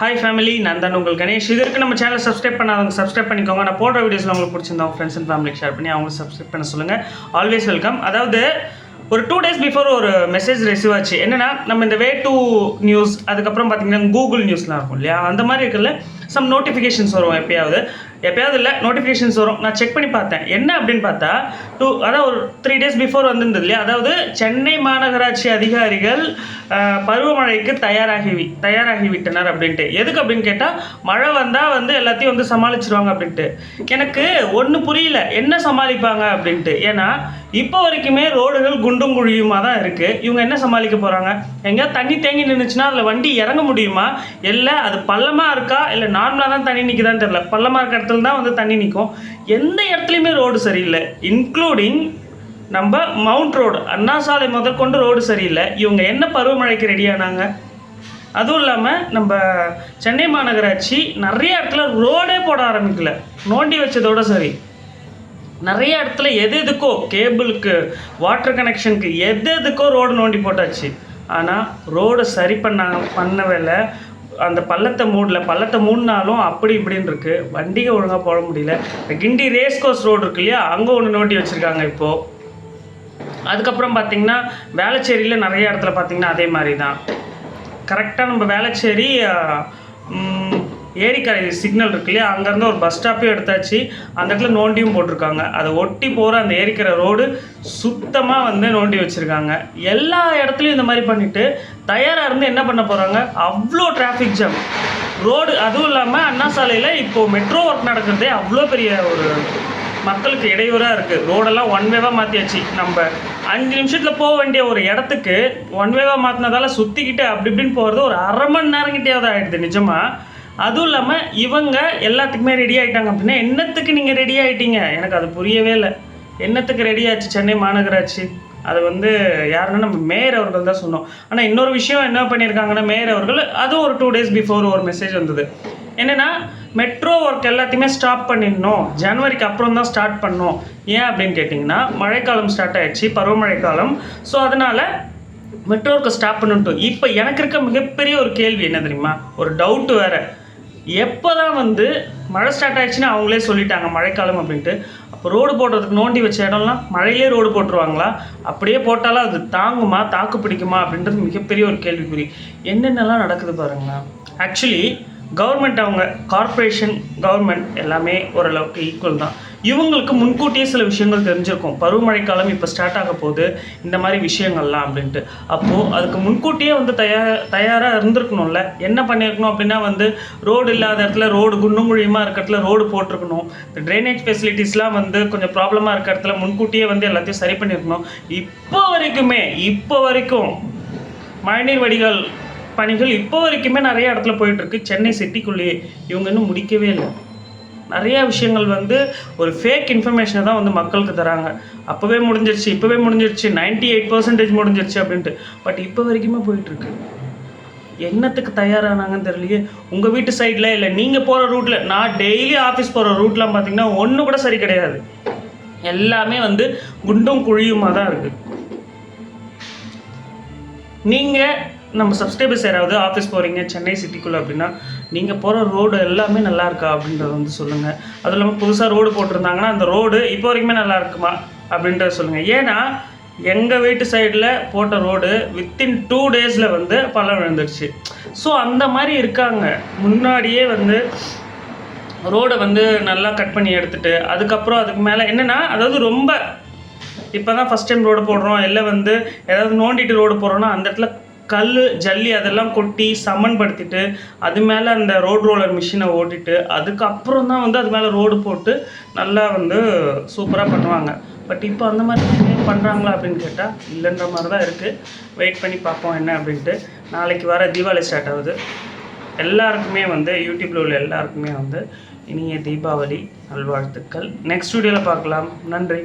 Hi family நான் தான் உங்கள் கணேஷ். இது நம்ம சேனல் சப்ஸ்கிரைப் பண்ணாதவங்க சப்ஸ்கிரைப் பண்ணிக்கோங்க. நான் போடுற வீடியோஸில் உங்களுக்கு பிடிச்சிருந்தா ஃப்ரெண்ட்ஸ் அண்ட் ஃபேமிலிக்கு ஷேர் பண்ணி அவங்க சப்ஸ்கிரைப் பண்ண சொல்லுங்கள் ஆல்வேஸ் வெல்கம் அதாவது ஒரு டூ டேஸ் பிஃபோர் ஒரு மெசேஜ் ரிசீவ் ஆச்சு. என்னென்னா நம்ம இந்த வே டூ நியூஸ் அதுக்கப்புறம் பார்த்தீங்கன்னா கூகுள் நியூஸ்லாம் இருக்கும் இல்லையா? அந்த மாதிரி இருக்குல்ல சம் நோட்டிஃபிகேஷன்ஸ் வரும் எப்பயாவது. எப்பயாவது இல்லை நோட்டிஃபிகேஷன்ஸ் வரும். நான் செக் பண்ணி பார்த்தேன். என்ன அப்படின்னு பார்த்தா டூ அதாவது ஒரு த்ரீ டேஸ் பிஃபோர் வந்திருந்தது இல்லையா? அதாவது சென்னை மாநகராட்சி அதிகாரிகள் பருவமழைக்கு தயாராகி தயாராகி விட்டனர் அப்படின்ட்டு. எதுக்கு அப்படின்னு கேட்டால் மழை வந்தால் வந்து எல்லாத்தையும் வந்து சமாளிச்சிருவாங்க அப்படின்ட்டு. எனக்கு ஒன்று புரியல. என்ன சமாளிப்பாங்க அப்படின்ட்டு. ஏன்னா இப்போ வரைக்குமே ரோடுகள் குண்டும் குழியுமாக தான் இருக்குது இவங்க என்ன சமாளிக்க போகிறாங்க எங்கேயாவது தண்ணி தேங்கி நின்றுச்சுன்னா அதில் வண்டி இறங்க முடியுமா? இல்லை அது பள்ளமாக இருக்கா? இல்லை நார்மலாக தான் தண்ணி நிற்குதான்னு தெரில பள்ளமாக இருக்கிற இடத்துல தான் வந்து தண்ணி நிற்கும் எந்த இடத்துலையுமே ரோடு சரியில்லை. இன்க்ளூடிங் நம்ம மவுண்ட் ரோடு அண்ணா சாலை முதற்கொண்டு ரோடு சரியில்லை. இவங்க என்ன பருவமழைக்கு ரெடியானாங்க அதுவும் இல்லாமல் நம்ம சென்னை மாநகராட்சி நிறைய இடத்துல ரோடே போட ஆரம்பிக்கல. நோண்டி வச்சதோட சரி. நிறைய இடத்துல எது எதுக்கோ கேபிளுக்கு வாட்டர் கனெக்ஷனுக்கு எது எதுக்கோ ரோடு நோண்டி போட்டாச்சு. ஆனால் ரோடை சரி பண்ண பண்ணவே இல்லை. அந்த பள்ளத்தை மூடல பள்ளத்தை மூடினாலும் அப்படி இப்படின்னு இருக்கு. வண்டியை ஒழுங்காக போட முடியல. இந்த கிண்டி ரேஸ் கோர்ஸ் ரோடு இருக்கு இல்லையா அங்கே ஒன்று நோண்டி வச்சுருக்காங்க இப்போது அதுக்கப்புறம் பார்த்தீங்கன்னா வேளச்சேரியில் நிறைய இடத்துல பார்த்திங்கன்னா அதே மாதிரி தான் கரெக்டாக நம்ம வேளச்சேரி ஏரிக்கரை சிக்னல் இருக்கு இல்லையா? அங்கேருந்து ஒரு பஸ் ஸ்டாப்பே எடுத்தாச்சு. அந்த இடத்துல நோண்டியும் போட்டிருக்காங்க. அதை ஒட்டி போகிற அந்த ஏரிக்கரை ரோடு சுத்தமாக வந்து நோண்டி வச்சுருக்காங்க. எல்லா இடத்துலையும் இந்த மாதிரி பண்ணிவிட்டு தயாராக இருந்து என்ன பண்ண போகிறாங்க அவ்வளோ டிராஃபிக் ஜாம் ரோடு அதுவும் இல்லாமல் அண்ணா சாலையில் இப்போது மெட்ரோ ஒர்க் நடக்கிறதே அவ்வளோ பெரிய ஒரு மக்களுக்கு இடையூறாக இருக்குது ரோடெல்லாம் ஒன் வேவாக மாற்றியாச்சு நம்ம அஞ்சு நிமிஷத்தில் போக வேண்டிய ஒரு இடத்துக்கு ஒன் வேவாக மாற்றினதால சுற்றிக்கிட்டு அப்படி இப்படின்னு போகிறது ஒரு அரை மணி நேரம் தான் ஆகிடுது நிஜமாக அதுவும் இல்லாமல் இவங்க எல்லாத்துக்குமே ரெடி ஆகிட்டாங்க அப்படின்னா என்னத்துக்கு நீங்கள் ரெடி ஆகிட்டீங்க எனக்கு அது புரியவே இல்லை. என்னத்துக்கு ரெடி ஆச்சு சென்னை மாநகராட்சி? அது வந்து யாருன்னா நம்ம மேயர் அவர்கள் தான் சொன்னோம். ஆனால் இன்னொரு விஷயம் என்ன பண்ணியிருக்காங்கன்னா மேயர் அவர்கள் அதுவும் ஒரு டூ டேஸ் பிஃபோர் ஒரு மெசேஜ் வந்தது. என்னென்னா மெட்ரோ ஒர்க் எல்லாத்தையுமே ஸ்டாப் பண்ணிடணும். ஜனவரிக்கு அப்புறம் தான் ஸ்டார்ட் பண்ணோம் ஏன் அப்படின்னு கேட்டிங்கன்னா மழைக்காலம் ஸ்டார்ட் ஆயிடுச்சு பருவமழை காலம் ஸோ அதனால் மெட்ரோ ஒர்க்கை ஸ்டாப் பண்ணிட்டோம் இப்போ எனக்கு இருக்க மிகப்பெரிய ஒரு கேள்வி என்ன தெரியுமா? ஒரு டவுட் வேறு. எப்போ தான் வந்து மழை ஸ்டார்ட் ஆயிடுச்சுன்னு அவங்களே சொல்லிட்டாங்க மழைக்காலம் அப்படின்ட்டு. அப்போ ரோடு போடுறதுக்கு நோண்டி வச்ச இடம்லாம் மழையிலே ரோடு போட்டுருவாங்களா? அப்படியே போட்டாலும் அது தாங்குமா தாக்கு பிடிக்குமா அப்படின்றது மிகப்பெரிய ஒரு கேள்விக்குறி. என்னென்னலாம் நடக்குது பாருங்களேன். ஆக்சுவலி கவர்மெண்ட் அவங்க கார்ப்பரேஷன் கவர்மெண்ட் எல்லாமே ஓரளவுக்கு ஈக்குவல் தான். இவங்களுக்கு முன்கூட்டியே சில விஷயங்கள் தெரிஞ்சிருக்கும். பருவமழை காலம் இப்போ ஸ்டார்ட் ஆக போகுது. இந்த மாதிரி விஷயங்கள்லாம் அப்படின்ட்டு. அப்போது அதுக்கு முன்கூட்டியே வந்து தயார் தயாராக இருந்திருக்கணும்ல. என்ன பண்ணியிருக்கணும் அப்படின்னா வந்து ரோடு இல்லாத இடத்துல ரோடு குண்டும் குழியுமா இருக்க இடத்துல ரோடு போட்டிருக்கணும். இந்த ட்ரைனேஜ் ஃபெசிலிட்டிஸ்லாம் வந்து கொஞ்சம் ப்ராப்ளமாக இருக்க இடத்துல முன்கூட்டியே வந்து எல்லாத்தையும் சரி பண்ணியிருக்கணும் இப்போ வரைக்குமே இப்போ வரைக்கும் மழைநீர் வடிகால் பணிகள் இப்போ வரைக்குமே நிறைய இடத்துல போயிட்டுருக்கு சென்னை சிட்டிக்குள்ளேயே இவங்க இன்னும் முடிக்கவே இல்லை. நிறைய விஷயங்கள் வந்து ஒரு ஃபேக் இன்ஃபர்மேஷனை தான் வந்து மக்களுக்கு தராங்க. அப்போவே முடிஞ்சிருச்சு இப்போவே முடிஞ்சிருச்சு 98% எயிட் பர்சன்டேஜ் முடிஞ்சிருச்சு அப்படின்ட்டு. பட் இப்போ வரைக்குமே போயிட்டுருக்கு. என்னத்துக்கு தயாரானாங்கன்னு தெரியலையே. உங்கள் வீட்டு சைடில் இல்லை நீங்கள் போகிற ரூட்டில் நான் டெய்லி ஆஃபீஸ் போகிற ரூட்லாம் பார்த்தீங்கன்னா ஒன்று கூட சரி கிடையாது. எல்லாமே வந்து குண்டும் குழியுமாக தான் இருக்குது நீங்கள் நம்ம சப்ஸ்கிரைபர்ஸ் யாராவது ஆஃபீஸ் போகிறீங்க சென்னை சிட்டிக்குள்ளே அப்படின்னா நீங்கள் போகிற ரோடு எல்லாமே நல்லா இருக்கா அப்படின்றத வந்து சொல்லுங்கள் அதுவும் இல்லாமல் புதுசாக ரோடு போட்டிருந்தாங்கன்னா அந்த ரோடு இப்போ வரைக்குமே நல்லா இருக்குமா அப்படின்றத சொல்லுங்கள் ஏன்னா எங்கள் வீட்டு சைடில் போட்ட ரோடு வித்தின் டூ டேஸில் வந்து பள்ளம் விழுந்துருச்சு ஸோ அந்த மாதிரி இருக்காங்க. முன்னாடியே வந்து ரோடை வந்து நல்லா கட் பண்ணி எடுத்துகிட்டு அதுக்கப்புறம் அதுக்கு மேலே என்னென்னா அதாவது ரொம்ப இப்போ தான் ஃபஸ்ட் டைம் ரோடு போடுறோம் இல்லை வந்து ஏதாவது நோண்டிட்டு ரோடு போடுறோன்னா அந்த இடத்துல கல் ஜல்லி அதெல்லாம் கொட்டி சமன்படுத்திட்டு அது மேலே அந்த ரோட் ரோலர் மிஷினை ஓட்டிட்டு அதுக்கப்புறம் தான் வந்து அது மேலே ரோடு போட்டு நல்லா வந்து சூப்பராக பண்ணுவாங்க. பட் இப்போ அந்த மாதிரி பண்ணுறாங்களா அப்படின்னு கேட்டால் இல்லைன்ற மாதிரி தான் இருக்குது வெயிட் பண்ணி பார்ப்போம் என்ன அப்படின்ட்டு. நாளைக்கு வர தீபாவளி ஸ்டார்ட் ஆகுது. எல்லாருக்குமே வந்து யூடியூப்பில் உள்ள எல்லாருக்குமே வந்து இனிய தீபாவளி நல்வாழ்த்துக்கள். நெக்ஸ்ட் வீடியோவில் பார்க்கலாம். நன்றி.